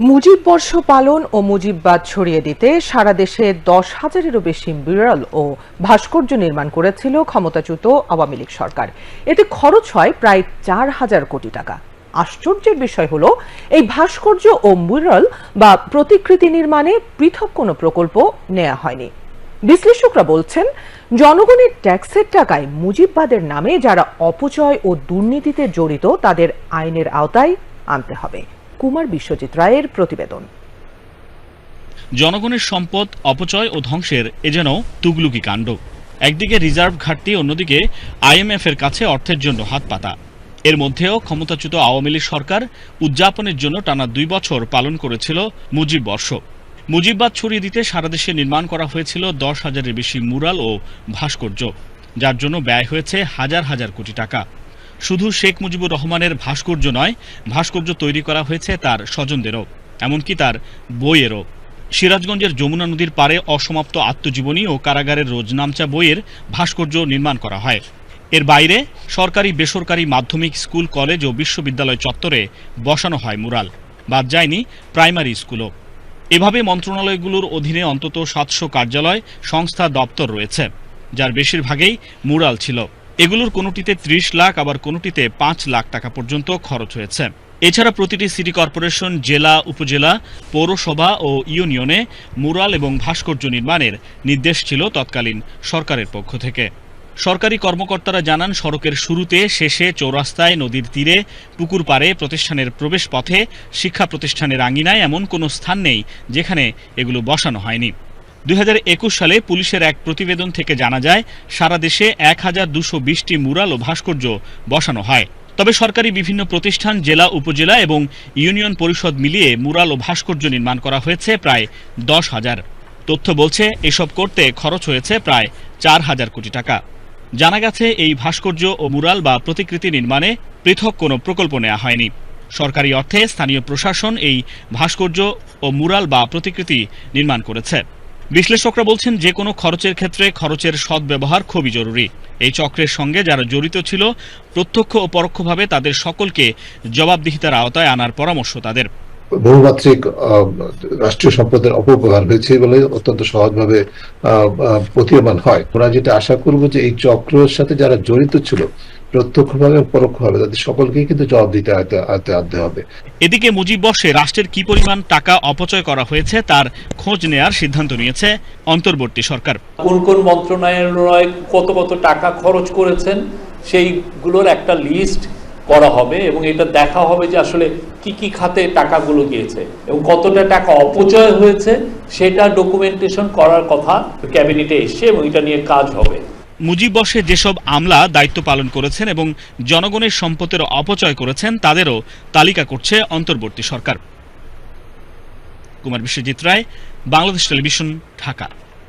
মুজিব বর্ষ পালন ও মুজিববাদ ছড়িয়ে দিতে সারা দেশে দশ হাজারেরও বেশি বিরল ও ভাস্কর্য নির্মাণ করেছিল ক্ষমতাচ্যুত আওয়ামী লীগ সরকার। এতে খরচ হয় প্রায় চার হাজার কোটি টাকা। আশ্চর্যের বিষয় হলো, এই ভাস্কর্য ও মুরাল বা প্রতিকৃতি নির্মাণে পৃথক কোনো প্রকল্প নেওয়া হয়নি। বিশ্লেষকরা বলছেন, জনগণের ট্যাক্সের টাকায় মুজিববাদের নামে যারা অপচয় ও দুর্নীতিতে জড়িত তাদের আইনের আওতায় আনতে হবে। কুমার বিশ্বজিৎ রায়ের প্রতিবেদন। জনগণের সম্পদ, অপচয় ও ধ্বংসের এ যেন তুগলুকি কাণ্ড। একদিকে রিজার্ভ ঘাটতি, অন্যদিকে আইএমএফ এর কাছে অর্থের জন্য হাত পাতা এর মধ্যেও ক্ষমতাচ্যুত আওয়ামী লীগ সরকার উদযাপনের জন্য টানা দুই বছর পালন করেছিল মুজিব বর্ষ। মুজিববাদ ছড়িয়ে দিতে সারা দেশে নির্মাণ করা হয়েছিল দশ হাজারের বেশি মুরাল ও ভাস্কর্য, যার জন্য ব্যয় হয়েছে হাজার হাজার কোটি টাকা। শুধু শেখ মুজিবুর রহমানের ভাস্কর্য নয়, ভাস্কর্য তৈরি করা হয়েছে তার স্বজনদেরও, এমনকি তার বইয়েরও। সিরাজগঞ্জের যমুনা নদীর পারে অসমাপ্ত আত্মজীবনী ও কারাগারের রোজনামচা বইয়ের ভাস্কর্য নির্মাণ করা হয়। এর বাইরে সরকারি বেসরকারি মাধ্যমিক স্কুল, কলেজ ও বিশ্ববিদ্যালয় চত্বরে বসানো হয় মুরাল। বাদ যায়নি প্রাইমারি স্কুলও। এভাবে মন্ত্রণালয়গুলোর অধীনে অন্তত সাতশো কার্যালয়, সংস্থা, দপ্তর রয়েছে, যার বেশিরভাগেই মুরাল ছিল। এগুলোর কোনোটিতে ত্রিশ লাখ, আবার কোনোটিতে পাঁচ লাখ টাকা পর্যন্ত খরচ হয়েছে। এছাড়া প্রতিটি সিটি কর্পোরেশন, জেলা, উপজেলা, পৌরসভা ও ইউনিয়নে মুরাল এবং ভাস্কর্য নির্মাণের নির্দেশ ছিল তৎকালীন সরকারের পক্ষ থেকে। সরকারি কর্মকর্তারা জানান, সড়কের শুরুতে, শেষে, চৌরাস্তায়, নদীর তীরে, পুকুর পাড়ে, প্রতিষ্ঠানের প্রবেশ পথে শিক্ষা প্রতিষ্ঠানের আঙিনায় এমন কোনো স্থান নেই যেখানে এগুলো বসানো হয়নি। দুই হাজার একুশ সালে পুলিশের এক প্রতিবেদন থেকে জানা যায়, সারা দেশে এক হাজার দুশো বিশটি মুরাল ও ভাস্কর্য বসানো হয়। তবে সরকারি বিভিন্ন প্রতিষ্ঠান, জেলা, উপজেলা এবং ইউনিয়ন পরিষদ মিলিয়ে মুরাল ও ভাস্কর্য নির্মাণ করা হয়েছে প্রায় দশ হাজার। তথ্য বলছে, এসব করতে খরচ হয়েছে প্রায় চার হাজার কোটি টাকা। জানা গেছে, এই ভাস্কর্য ও মুরাল বা প্রতিকৃতি নির্মাণে পৃথক কোনো প্রকল্প নেওয়া হয়নি। সরকারি অর্থে স্থানীয় প্রশাসন এই ভাস্কর্য ও মুরাল বা প্রতিকৃতি নির্মাণ করেছে। বিশ্লেষকরা বলছেন যে কোনো খরচের ক্ষেত্রে খরচের সদ্ব্যবহার খুবই জরুরি। এই চক্রের সঙ্গে যারা জড়িত ছিল, প্রত্যক্ষ ও পরোক্ষভাবে তাদের সকলকে জবাবদিহিতার আওতায় আনার পরামর্শ তাদের। বহুমাত্রিক রাষ্ট্রীয় সম্পদের অপব্যবহার হয়েছে বলে অত্যন্ত সহজভাবে প্রতীয়মান হয়। আমরা যেটা আশা করব যে এই চক্রের সাথে যারা জড়িত ছিল প্রত্যক্ষভাবে পরোক্ষভাবে তাদের সকলকেই কিন্তু জবাব দিতে আনতে আনতে আনতে হবে। এদিকে মুজিব বর্ষে রাষ্ট্রের কি পরিমাণ টাকা অপচয় করা হয়েছে তার খোঁজ নেয়ার সিদ্ধান্ত নিয়েছে অন্তর্বর্তী সরকার। কোন কোন মন্ত্রণালয় কত কত টাকা খরচ করেছেন সেইগুলোর একটা লিস্ট করা হবে এবং এটা দেখা হবে যে আসলে কি কি খাতে টাকাগুলো গিয়েছে এবং কতটা টাকা অপচয় হয়েছে সেটা ডকুমেন্টেশন করার কথা ক্যাবিনেটে এসছে এবং এটা নিয়ে কাজ হবে। মুজিব বসে যেসব আমলা দায়িত্ব পালন করেছেন এবং জনগণের সম্পদের অপচয় করেছেন, তাদেরও তালিকা করছে অন্তর্বর্তী সরকার। কুমার বিশ্বজিৎ রায়, বাংলাদেশ টেলিভিশন, ঢাকা।